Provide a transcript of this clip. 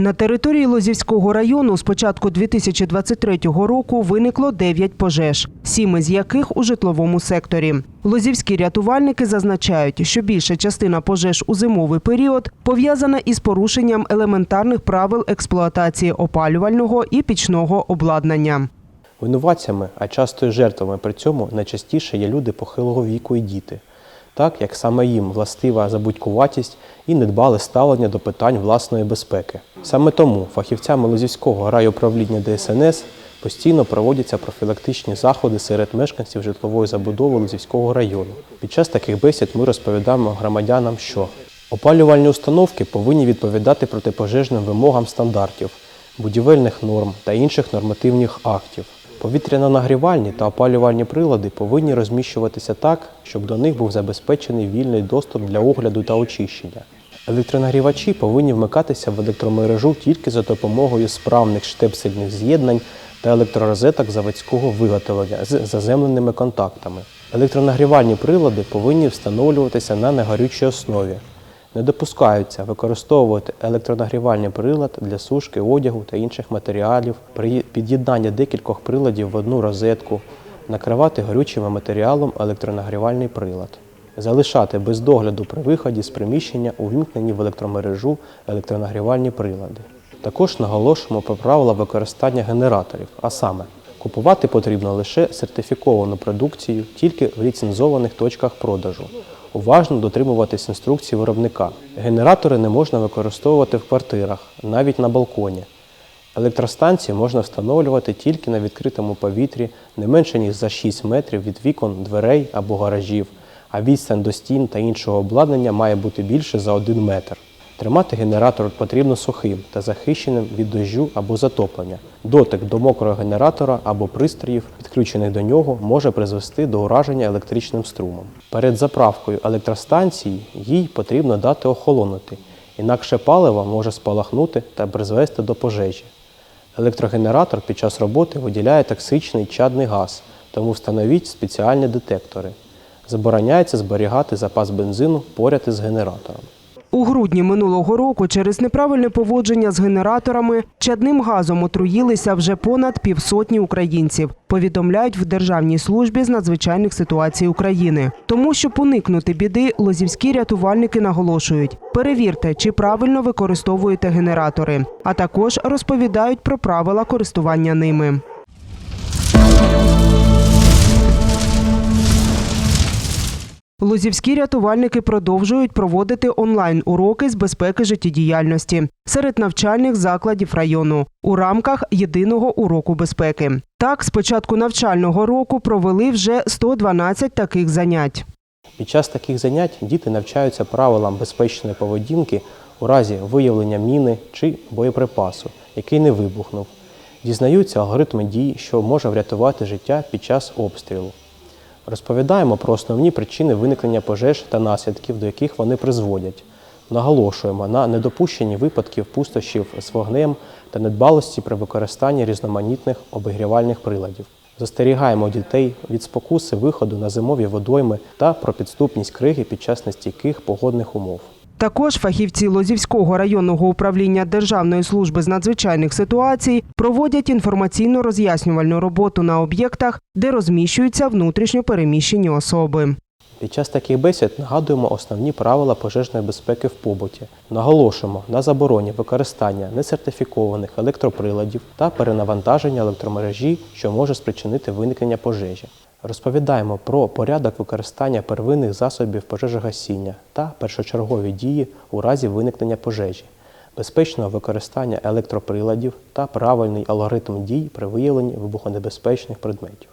На території Лозівського району з початку 2023 року виникло 9 пожеж, сім із яких у житловому секторі. Лозівські рятувальники зазначають, що більша частина пожеж у зимовий період пов'язана із порушенням елементарних правил експлуатації опалювального і пічного обладнання. Винуватцями, а часто й жертвами при цьому найчастіше є люди похилого віку і діти, так як саме їм властива забудькуватість і недбале ставлення до питань власної безпеки. Саме тому фахівцями Лозівського райуправління ДСНС постійно проводяться профілактичні заходи серед мешканців житлової забудови Лозівського району. Під час таких бесід ми розповідаємо громадянам, що опалювальні установки повинні відповідати протипожежним вимогам стандартів, будівельних норм та інших нормативних актів. Повітряно-нагрівальні та опалювальні прилади повинні розміщуватися так, щоб до них був забезпечений вільний доступ для огляду та очищення. Електронагрівачі повинні вмикатися в електромережу тільки за допомогою справних штепсельних з'єднань та електророзеток заводського виготовлення з заземленими контактами. Електронагрівальні прилади повинні встановлюватися на негорючій основі. Не допускаються використовувати електронагрівальний прилад для сушки одягу та інших матеріалів, при під'єднанні декількох приладів в одну розетку, накривати горючим матеріалом електронагрівальний прилад, залишати без догляду при виході з приміщення увімкнені в електромережу електронагрівальні прилади. Також наголошуємо про правила використання генераторів, а саме купувати потрібно лише сертифіковану продукцію тільки в ліцензованих точках продажу. Уважно дотримуватись інструкцій виробника. Генератори не можна використовувати в квартирах, навіть на балконі. Електростанції можна встановлювати тільки на відкритому повітрі не менше ніж за 6 метрів від вікон, дверей або гаражів, а відстань до стін та іншого обладнання має бути більше за 1 метр. Тримати генератор потрібно сухим та захищеним від дощу або затоплення. Дотик до мокрого генератора або пристроїв, підключених до нього, може призвести до ураження електричним струмом. Перед заправкою електростанції їй потрібно дати охолонути, інакше паливо може спалахнути та призвести до пожежі. Електрогенератор під час роботи виділяє токсичний чадний газ, тому встановіть спеціальні детектори. Забороняється зберігати запас бензину поряд із генератором. У грудні минулого року через неправильне поводження з генераторами чадним газом отруїлися вже понад півсотні українців. Повідомляють в Державній службі з надзвичайних ситуацій України. Тому, щоб уникнути біди, лозівські рятувальники наголошують: перевірте, чи правильно використовуєте генератори, а також розповідають про правила користування ними. Лозівські рятувальники продовжують проводити онлайн-уроки з безпеки життєдіяльності серед навчальних закладів району у рамках єдиного уроку безпеки. Так, з початку навчального року провели вже 112 таких занять. Під час таких занять діти навчаються правилам безпечної поведінки у разі виявлення міни чи боєприпасу, який не вибухнув. Дізнаються алгоритми дій, що може врятувати життя під час обстрілу. Розповідаємо про основні причини виникнення пожеж та наслідків, до яких вони призводять. Наголошуємо на недопущенні випадків пустощів з вогнем та недбалості при використанні різноманітних обігрівальних приладів. Застерігаємо дітей від спокуси виходу на зимові водойми та про підступність криги під час нестійких погодних умов. Також фахівці Лозівського районного управління Державної служби з надзвичайних ситуацій проводять інформаційно-роз'яснювальну роботу на об'єктах, де розміщуються внутрішньо переміщені особи. Під час таких бесід нагадуємо основні правила пожежної безпеки в побуті. Наголошуємо на забороні використання несертифікованих електроприладів та перенавантаження електромережі, що може спричинити виникнення пожежі. Розповідаємо про порядок використання первинних засобів пожежогасіння та першочергові дії у разі виникнення пожежі, безпечного використання електроприладів та правильний алгоритм дій при виявленні вибухонебезпечних предметів.